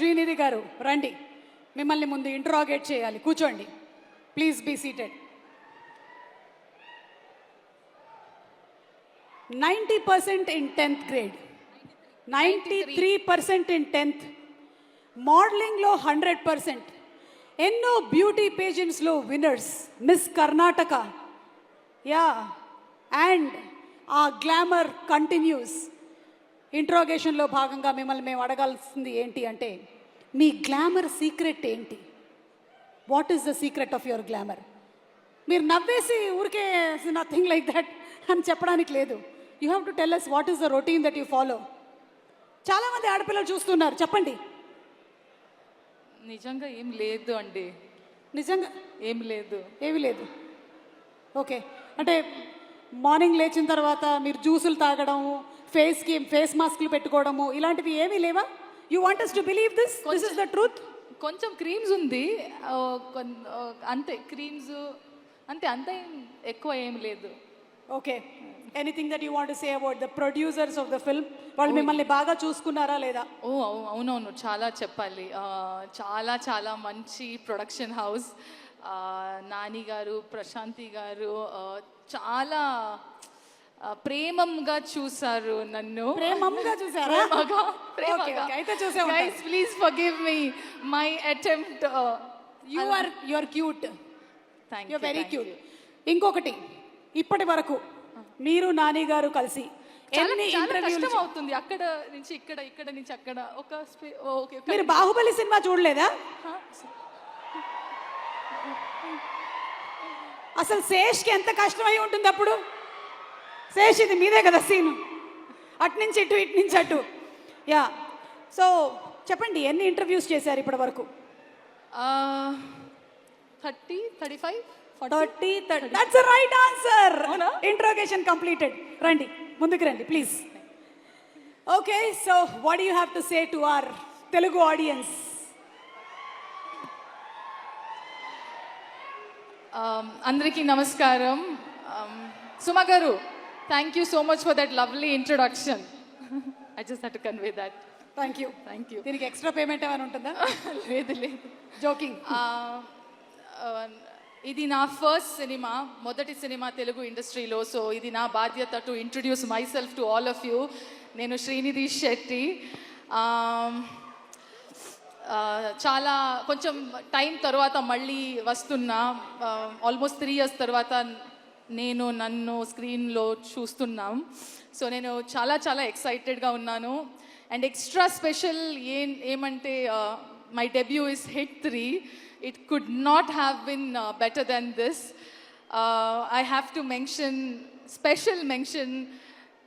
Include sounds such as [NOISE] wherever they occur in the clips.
శ్రీనిధి గారు రండి. మిమ్మల్ని ముందు ఇంట్రాగేట్ చేయాలి. కూర్చోండి. Please be seated ninety percent in tenth grade ninety three percent in tenth మోడలింగ్లో హండ్రెడ్ పర్సెంట్ ఎన్నో beauty పేజెంట్స్లో winners miss Karnataka yeah and uh glamour continues ఇంట్రోగేషన్లో భాగంగా మిమ్మల్ని మేము అడగాల్సింది ఏంటి అంటే మీ గ్లామర్ సీక్రెట్ ఏంటి? What is the secret of your glamour మీరు నవ్వేసి ఊరికే నథింగ్ లైక్ దట్ అని చెప్పడానికి లేదు. You have to tell us what is the routine that you follow చాలామంది ఆడపిల్లలు చూస్తున్నారు. చెప్పండి. నిజంగా ఏం లేదు అండి. నిజంగా? ఏం లేదు. ఏమీ లేదు. ఓకే. అంటే మార్నింగ్ లేచిన తర్వాత మీరు జ్యూసులు తాగడము ఫేస్కి ఫేస్ మాస్క్లు పెట్టుకోవడము ఇలాంటివి ఏమీ లేవా? You want to believe this this is the truth కొంచెం క్రీమ్స్ ఉంది. అంతే. క్రీమ్స్ అంతే. అంత ఎక్కువ ఏం లేదు. Okay anything that you want say about the producers of the film వాళ్ళు మిమ్మల్ని బాగా చూసుకున్నారా లేదా? ఓ అవు- అవునవును. చాలా చెప్పాలి. చాలా చాలా మంచి ప్రొడక్షన్ హౌస్ నాని గారు ప్రశాంతి గారు చాలా ప్రేమంగా చూసారు నన్ను ప్రేమగా చూసారా ప్రేమగా. అయితే చూసే. Guys please forgive me my attempt you are you are cute thank you very cute ఇంకొకటి ఇప్పటి వరకు మీరు నాని గారు కలిసి ఎన్ని ఇంటర్వ్యూలు అవుతుంది అక్కడ నుంచి ఇక్కడ ఇక్కడ నుంచి అక్కడ ఒక ఓకే. మీరు బాహుబలి సినిమా చూడలేదా? అసలు శేష్కి ఎంత కష్టమై ఉంటుంది అప్పుడు శేష్ ఇది మీదే కదా సీను. అటు నుంచి ఇటు ఇటు నుంచి అటు. యా. సో చెప్పండి ఎన్ని ఇంటర్వ్యూస్ చేశారు ఇప్పటి వరకు thirty thirty five thirty thirty. That's right answer interrogation completed రండి ముందుకు రండి please okay so what you have to say to our Telugu audience అందరికీ నమస్కారం. Um, Suma garu thank you so much for that lovely introduction I just had convey that thank you thank you దీనికి extra payment ఏమైనా ఉంటుందా? [LAUGHS] లేదు లేదు. Joking ఆ, ఆ, ఇది నా ఫస్ట్ సినిమా మొదటి సినిమా తెలుగు ఇండస్ట్రీలో. సో ఇది నా బాధ్యత to introduce myself to all of you నేను శ్రీనిధి శెట్టి. ఆమ్, ఆ, చాలా కొంచెం టైం తర్వాత మళ్ళీ వస్తున్నా. ఆల్మోస్ట్ త్రీ ఇయర్స్ తర్వాత నేను నన్ను స్క్రీన్లో చూస్తున్నాం. సో నేను చాలా చాలా ఎక్సైటెడ్గా ఉన్నాను. అండ్ ఎక్స్ట్రా స్పెషల్ ఏం ఏమంటే my debut is hit three it could not have been better than this I have to mention special mention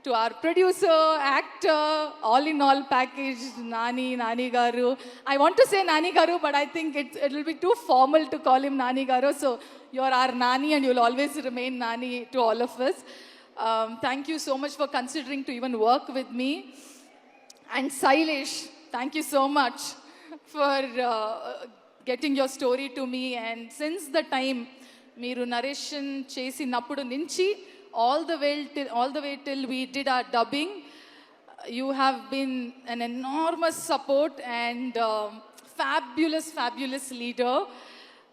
to our producer, actor, all in all package, Nani, Nani Garu. I want to say Nani Garu, but I think it, it will be too formal to call him Nani Garu. So you're our Nani and you'll always remain Nani to all of us. Um, thank you so much for considering to even work with me. And Sailesh, thank you so much for uh, getting your story to me. And since the time మీరు narration చేసినప్పుడు నుంచి all the way till all the way till we did our dubbing you have been an enormous support and fabulous fabulous leader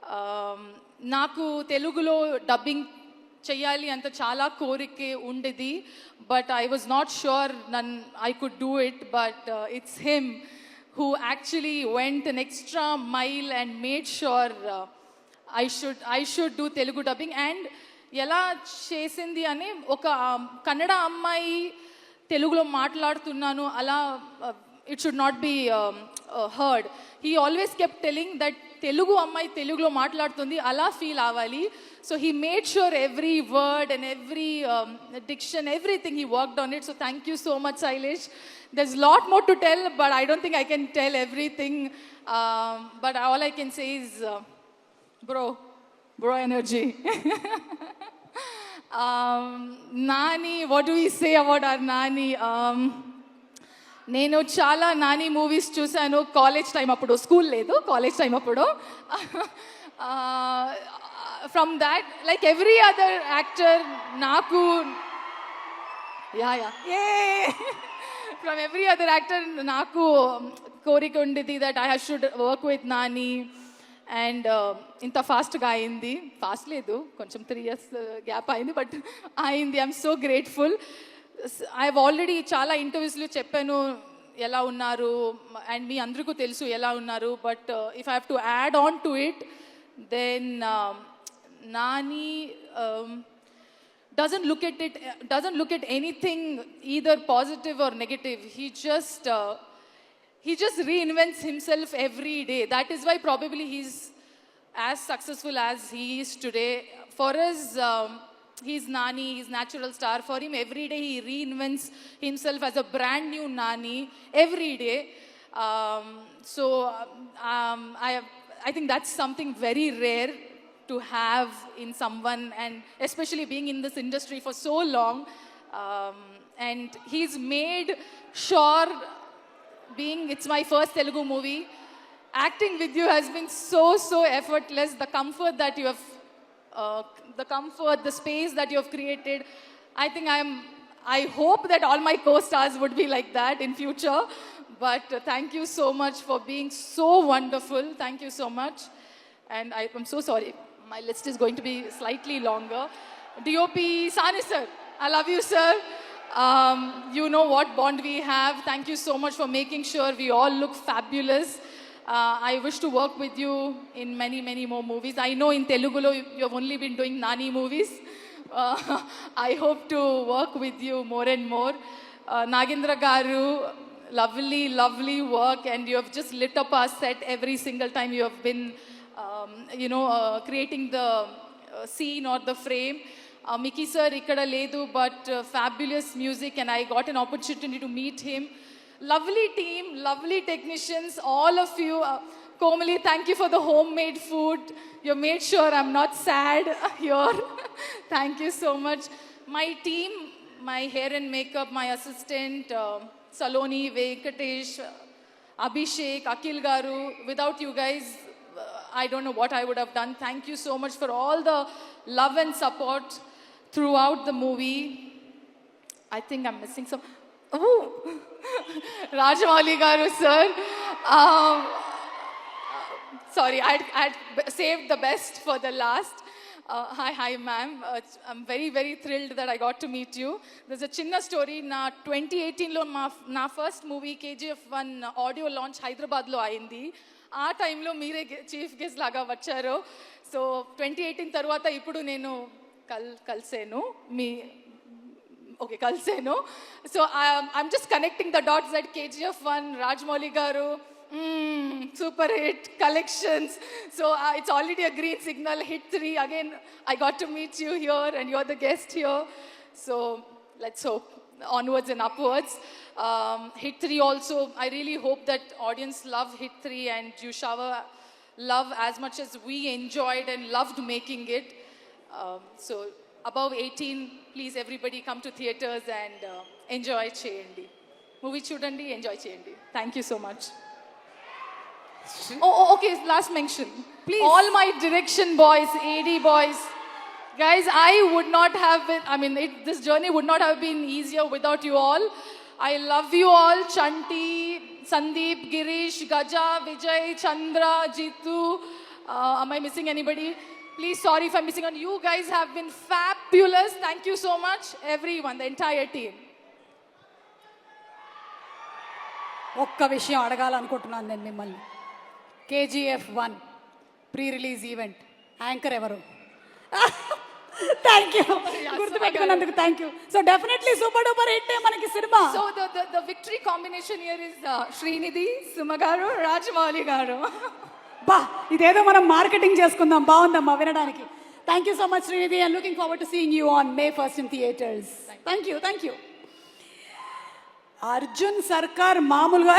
Um, నాకు తెలుగులో dubbing చెయ్యాలి అంత చాలా కోరికే ఉండేది but I was not sure none I could do it but it's him who actually went on extra mile and made sure I should I should do Telugu dubbing and ఎలా చేసింది అని ఒక um, Kannada అమ్మాయి తెలుగులో మాట్లాడుతున్నాను అలా it should not be heard he always kept telling that Telugu అమ్మాయి తెలుగులో మాట్లాడుతుంది అలా ఫీల్ అవ్వాలి so he made sure every word and every diction everything he worked on it so thank you so much Shailesh there's lot more to tell but I don't think I can tell everything but all I can say is bro bro energy um, Nani, what do we say about our Nani? Um, నేను చాలా Nani movies చూశాను. College time అప్పుడు school లేదు college time అప్పుడు. From that like every other actor నాకు yeah yeah a from every other actor నాకు um, కోరిక ఉండేది that I should work with Nani and ఇంత ఫాస్ట్గా అయింది. ఫాస్ట్ లేదు కొంచెం త్రీ ఇయర్స్ గ్యాప్ అయింది బట్ అయింది. I'm so grateful I already చాలా ఇంటర్వ్యూస్లో చెప్పాను ఎలా ఉన్నారు అండ్ మీ అందరికీ తెలుసు ఎలా ఉన్నారు but if I have to add on to it then Nani um, doesn't look at it doesn't look at anything either positive or negative. He just uh, he just reinvents himself every day. That is why probably he's as successful as he is today. For us um, he's nani he's natural star for him every day he reinvents himself as a brand new nani every day. Um, so um, I, I think that's something very rare to have in someone and especially being in this industry for so long. Um, and he's made sure being it's my first telugu movie. Acting with you has been so so effortless. The comfort that you have uh, the comfort the space that you have created. I think i'm i hope that all my co-stars would be like that in future. But uh, thank you so much for being so wonderful. Thank you so much. And I, i'm so sorry. My list is going to be slightly longer. Dop sani sir i love you sir um, you know what bond we have. Thank you so much for making sure we all look fabulous. Uh, I wish to work with you in many, many more movies. I know in Telugu you have only been doing Nani movies. Uh, [LAUGHS] I hope to work with you more and more. Uh, Nagendra Garu, lovely, lovely work, and you have just lit up our set every single time you have been, um, you know, uh, creating the uh, scene or the frame. Uh, Mickey sir ikkada ledu but uh, fabulous music and I got an opportunity to meet him. Lovely team, lovely technicians, all of you. Uh, Komali, thank you for the homemade food. You made sure I'm not sad [LAUGHS] here. [LAUGHS] thank you so much. My team, my hair and makeup, my assistant, uh, Saloni, Venkatesh, uh, Abhishek, Akil Garu, without you guys, I don't know what I would have done. Thank you so much for all the love and support. Throughout the movie. I think I'm missing some. Oh, Rajamouli Garu, sir. Um, sorry, I'd, I'd saved the best for the last. Uh, hi, hi, ma'am. Uh, I'm very, very thrilled that I got to meet you. There's a chinna story. నా twenty ఎయిటీన్లో మా నా first movie KGF one audio launch హైదరాబాద్లో అయింది ఆ టైంలో మీరే chief guest లాగా వచ్చారు సో ట్వంటీ ఎయిటీన్ తర్వాత ఇప్పుడు నేను కల్ కలిసాను మీ okay కలిసాను so I'm just connecting the dots that KGF one Rajamouli garu super hit collections so it's already a green signal hit three again I got to meet you here and you are the guest here so let's hope onwards and upwards. Um, hit 3 also, I really hope that audience love Hit 3 and you shower love as much as we enjoyed and loved making it. Um, so above 18, please everybody come to theaters and uh, enjoy Cheyandi. Movie చూడండి enjoy చేయండి Thank you so much. Oh, oh, okay, last mention. Please. All my direction boys, AD boys, guys, I would not have been, I mean, it, this journey would not have been easier without you all. I love you all, Chanti, Sandeep, Girish, Gaja, Vijay, Chandra, Jitu. Uh, am I missing anybody? Please, sorry if I'm missing on. You guys have been fabulous. Thank you so much, everyone, the entire team. ఒక్క విషయం అడగాలనుకుంటున్నాను నేను మిమ్మల్ని KGF one pre release event anchor ఎవరు thank you గుర్తుపెట్టుకున్నందుకు thank you so definitely super duper hit మనకి cinema So the, the, the victory combination here is uh, Srinidhi, Sumagaru, Rajmali Garu. బా ఇదేదో మనం మార్కెటింగ్ చేసుకుందాం. బాగుందమ్మా వినడానికి. Thank you so much Srinidhi and looking forward to seeing you on May first in theatres thank you thank you Arjun Sarkar మామూలుగా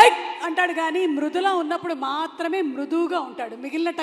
అంటాడు కానీ మృదులా ఉన్నప్పుడు మాత్రమే మృదువుగా ఉంటాడు. మిగిలిన టైం